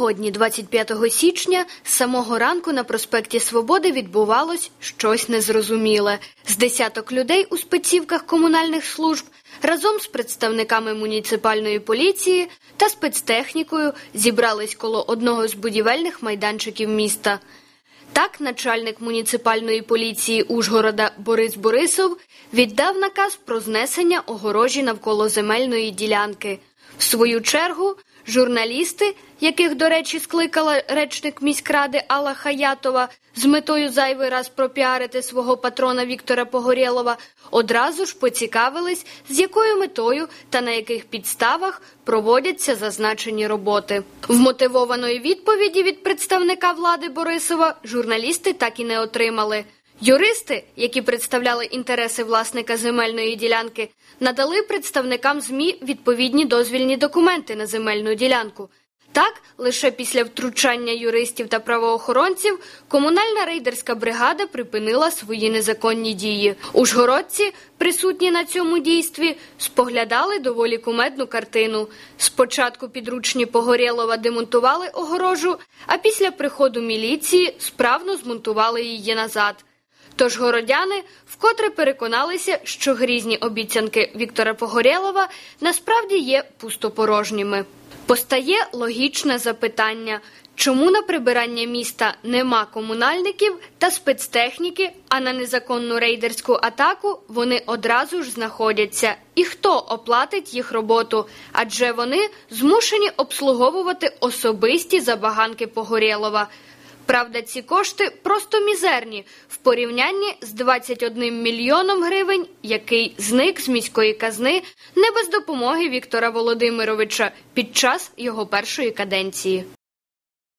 Сьогодні, 25 січня, з самого ранку на проспекті Свободи відбувалось щось незрозуміле. З десяток людей у спецівках комунальних служб разом з представниками муніципальної поліції та спецтехнікою зібрались коло одного з будівельних майданчиків міста. Так, начальник муніципальної поліції Ужгорода Борис Борисов віддав наказ про знесення огорожі навколо земельної ділянки. В свою чергу, журналісти, яких, до речі, скликала речник міськради Алла Хаятова з метою зайвий раз пропіарити свого патрона Віктора Погорєлова, одразу ж поцікавились, з якою метою та на яких підставах проводяться зазначені роботи. Вмотивованої відповіді від представника влади Борисова журналісти так і не отримали. Юристи, які представляли інтереси власника земельної ділянки, надали представникам ЗМІ відповідні дозвільні документи на земельну ділянку. Так, лише після втручання юристів та правоохоронців комунальна рейдерська бригада припинила свої незаконні дії. Ужгородці, присутні на цьому дійстві, споглядали доволі кумедну картину. Спочатку підручні Погорєлова демонтували огорожу, а після приходу міліції справно змонтували її назад. Тож городяни вкотре переконалися, що грізні обіцянки Віктора Погорєлова насправді є пустопорожніми. Постає логічне запитання, чому на прибирання міста нема комунальників та спецтехніки, а на незаконну рейдерську атаку вони одразу ж знаходяться. І хто оплатить їх роботу? Адже вони змушені обслуговувати особисті забаганки Погорєлова. Правда, ці кошти просто мізерні в порівнянні з 21 мільйоном гривень, який зник з міської казни не без допомоги Віктора Володимировича під час його першої каденції.